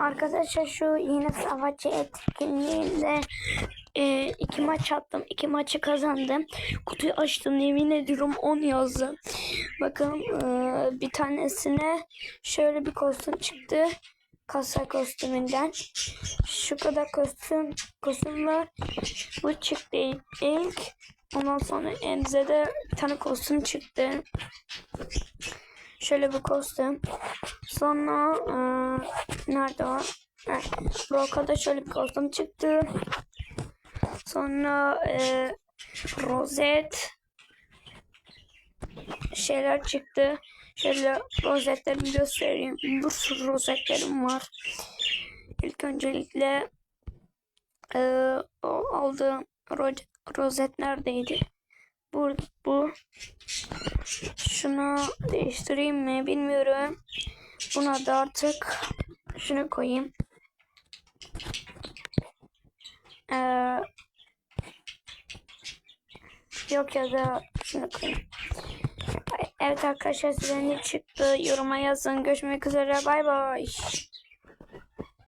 Arkadaşlar şu yeni savaşçı etkinliğinde e, iki maç attım. iki maçı kazandım. Kutuyu açtım. Yemin ediyorum 10 yazdı. Bakın e, bir tanesine şöyle bir kostüm çıktı. Kasa kostümünden. Şu kadar kostüm kostüm var. Bu çıktı ilk. Ondan sonra Enze'de bir tane kostüm çıktı. Şöyle bir kostüm. Sonra e, nerede o? Evet. Brock'a şöyle bir kostüm çıktı. Sonra e, rozet şeyler çıktı. Şöyle rozetlerimi göstereyim. Bir sürü rozetlerim var. İlk öncelikle e, o aldığım ro- rozet neredeydi? Bu, bu. Şunu değiştireyim mi bilmiyorum. Buna da artık şunu koyayım. Ee, yok ya da şunu koyayım. Evet arkadaşlar size ne çıktı yoruma yazın. Görüşmek üzere bay bay.